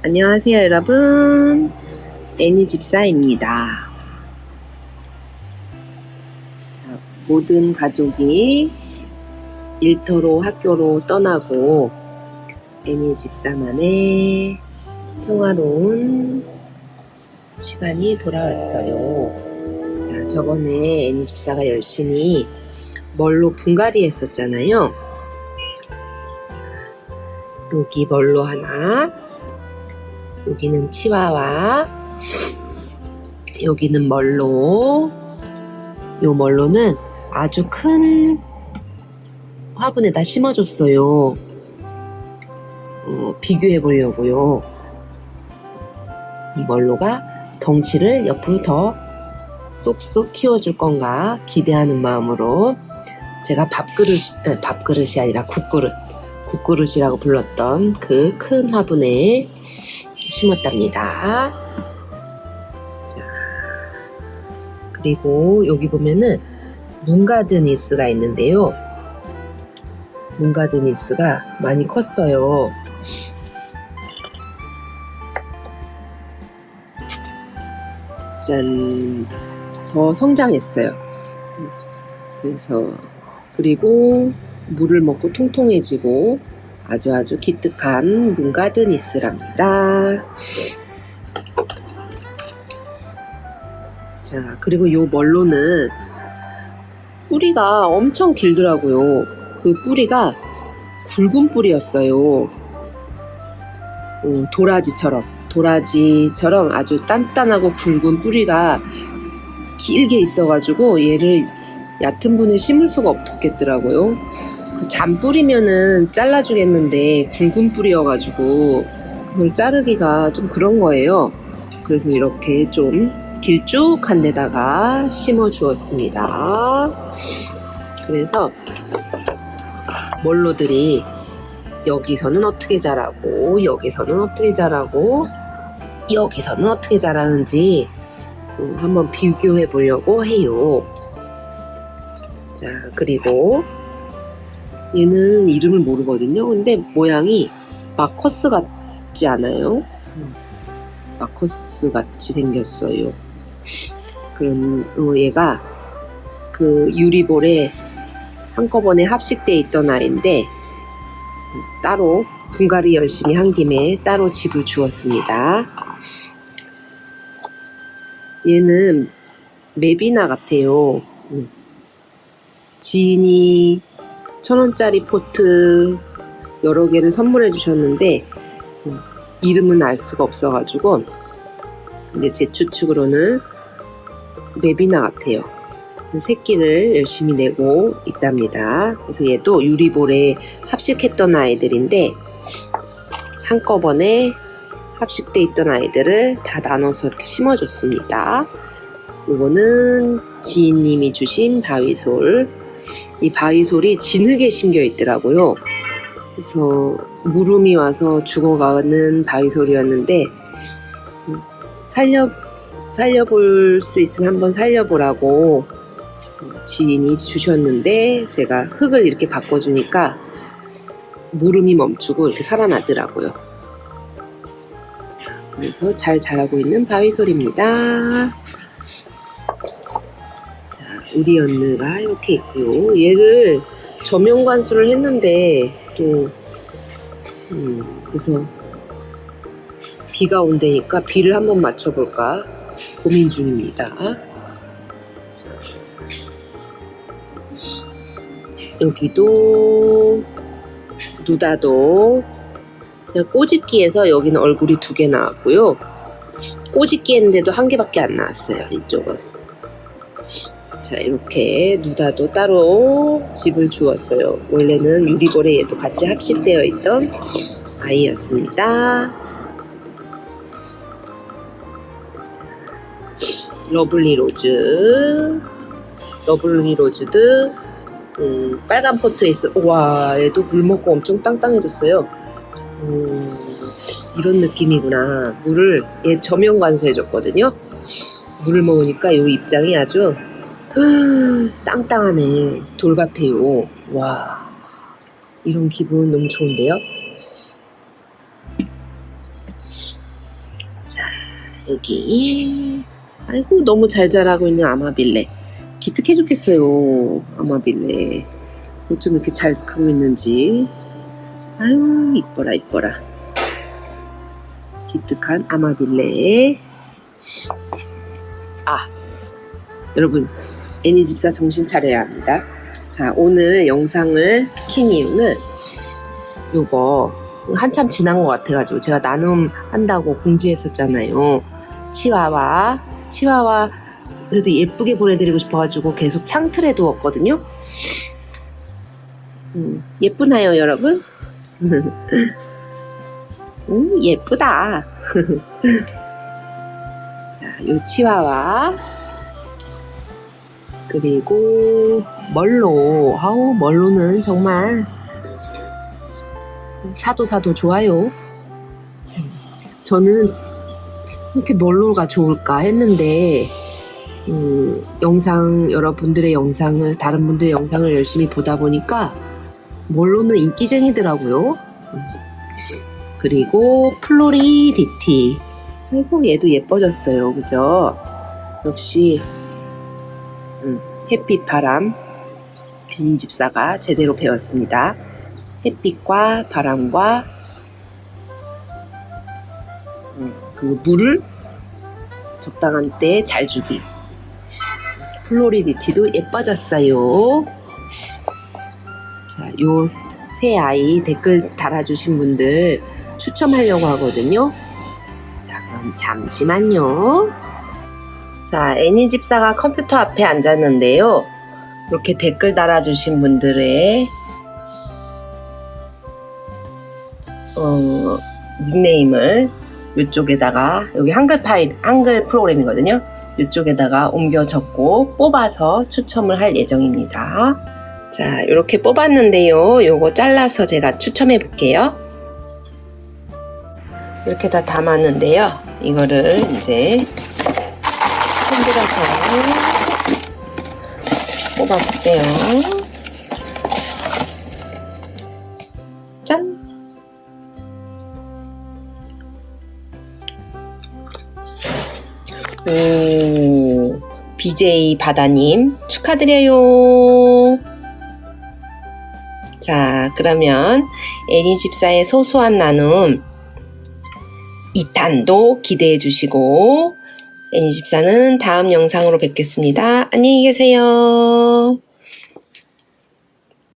안녕하세요, 여러분. 애니 집사입니다. 자, 모든 가족이 일터로 학교로 떠나고 애니 집사만의 평화로운 시간이 돌아왔어요. 자, 저번에 애니 집사가 열심히 멀로 분갈이 했었잖아요. 여기 멀로 하나, 여기는 치와와, 여기는 멀로, 요 멀로는 아주 큰 화분에다 심어줬어요. 어, 비교해 보려고요. 이 멀로가 덩치를 옆으로 더 쑥쑥 키워줄 건가 기대하는 마음으로 제가 밥그릇, 에, 밥그릇이 아니라 국그릇, 국그릇이라고 불렀던 그 큰 화분에 심었답니다. 자, 그리고 여기 보면은 문가드니스가 있는데요. 문가드니스가 많이 컸어요. 짠, 더 성장했어요. 그래서 그리고 물을 먹고 통통해지고 아주 아주 기특한 문가드니스랍니다. 자, 그리고 요 멀로는 뿌리가 엄청 길더라고요. 그 뿌리가 굵은 뿌리였어요. 어, 도라지처럼. 도라지처럼 아주 단단하고 굵은 뿌리가 길게 있어가지고 얘를 얕은 분에 심을 수가 없겠더라고요. 그 잔 뿌리면은 잘라주겠는데 굵은 뿌리여가지고 그걸 자르기가 좀 그런 거예요. 그래서 이렇게 좀 길쭉한 데다가 심어 주었습니다. 그래서 멀로들이 여기서는 어떻게 자라고 여기서는 어떻게 자라고 여기서는 어떻게 자라는지 음, 한번 비교해 보려고 해요. 자, 그리고 얘는 이름을 모르거든요. 근데 모양이 마커스 같지 않아요? 음, 마커스 같이 생겼어요. 그런 어, 얘가 그 유리볼에 한꺼번에 합식돼 있던 아이인데 음, 따로 분갈이 열심히 한 김에 따로 집을 주었습니다. 얘는 맵이나 같아요. 음. 지인이 천 원짜리 포트 여러 개를 선물해 주셨는데 음, 이름은 알 수가 없어가지고 근데 제 추측으로는 맵이나 같아요. 새끼를 열심히 내고 있답니다. 그래서 얘도 유리볼에 합식했던 아이들인데 한꺼번에 합식돼 있던 아이들을 다 나눠서 이렇게 심어줬습니다. 이거는 지인님이 주신 바위솔. 이 바위솔이 진흙에 심겨 있더라고요. 그래서 물음이 와서 죽어가는 바위솔이었는데 음, 살려 살려볼 수 있으면 한번 살려보라고 지인이 주셨는데 제가 흙을 이렇게 바꿔주니까 물음이 멈추고 이렇게 살아나더라고요. 자, 그래서 잘 자라고 있는 바위솔입니다. 자, 우리 언느가 이렇게 있고요. 얘를 저명 관수를 했는데 또 음, 그래서 비가 온다니까 비를 한번 맞춰볼까 고민 중입니다. 자, 여기도 누다도 꼬집기에서 여기는 얼굴이 두 개 나왔고요. 꼬집기 했는데도 한 개밖에 안 나왔어요. 이쪽은. 자 이렇게 누다도 따로 집을 주었어요. 원래는 유리볼에 얘도 같이 합식되어 있던 아이였습니다. 자, 러블리 로즈, 러블리 로즈드, 음, 빨간 포트에 있어. 와, 얘도 물 먹고 엄청 땅땅해졌어요. 음, 이런 느낌이구나. 물을 얘 저명 관수해줬거든요. 물을 먹으니까 요 입장이 아주 땅땅하네. 돌 같아요. 와, 이런 기분 너무 좋은데요? 여기. 아이고, 너무 잘 자라고 있는 아마빌레. 기특해 죽겠어요. 아마빌레. 어쩜 이렇게 잘 크고 있는지. 아유, 이뻐라, 이뻐라. 기특한 아마빌레. 아, 여러분, 애니 집사 정신 차려야 합니다. 자, 오늘 영상을 킨 이유는 요거 한참 지난 것 같아가지고 제가 나눔 한다고 공지했었잖아요. 치와와, 치와와 그래도 예쁘게 보내드리고 싶어가지고 계속 창틀에 두었거든요. 음, 예쁘나요, 여러분? 음, 예쁘다. 자, 요 치와와 그리고 멀로 아우 멀로는 정말 사도 사도 좋아요. 저는 이렇게 멀로가 좋을까 했는데 음, 영상 여러분들의 영상을 다른 분들의 영상을 열심히 보다 보니까 멀로는 인기쟁이더라고요. 음. 그리고 플로리디티. 아이고 얘도 예뻐졌어요. 그죠? 역시 음, 햇빛 바람 애니 집사가 제대로 배웠습니다. 햇빛과 바람과 음, 그리고 물을 적당한 때에 잘 주기. 플로리디티도 예뻐졌어요. 자, 요 새 아이 댓글 달아주신 분들 추첨하려고 하거든요. 자, 그럼 잠시만요. 자, 애니 집사가 컴퓨터 앞에 앉았는데요. 이렇게 댓글 달아주신 분들의 어, 닉네임을 이쪽에다가 여기 한글 파일, 한글 프로그램이거든요. 이쪽에다가 옮겨 적고 뽑아서 추첨을 할 예정입니다. 자, 이렇게 뽑았는데요. 요거 잘라서 제가 추첨해 볼게요. 이렇게 다 담았는데요. 이거를 이제 흔들어서 뽑아볼게요. 짠! 오, BJ 바다님 축하드려요. 자, 그러면 애니 집사의 소소한 나눔 2탄도 기대해 주시고 애니 집사는 다음 영상으로 뵙겠습니다. 안녕히 계세요.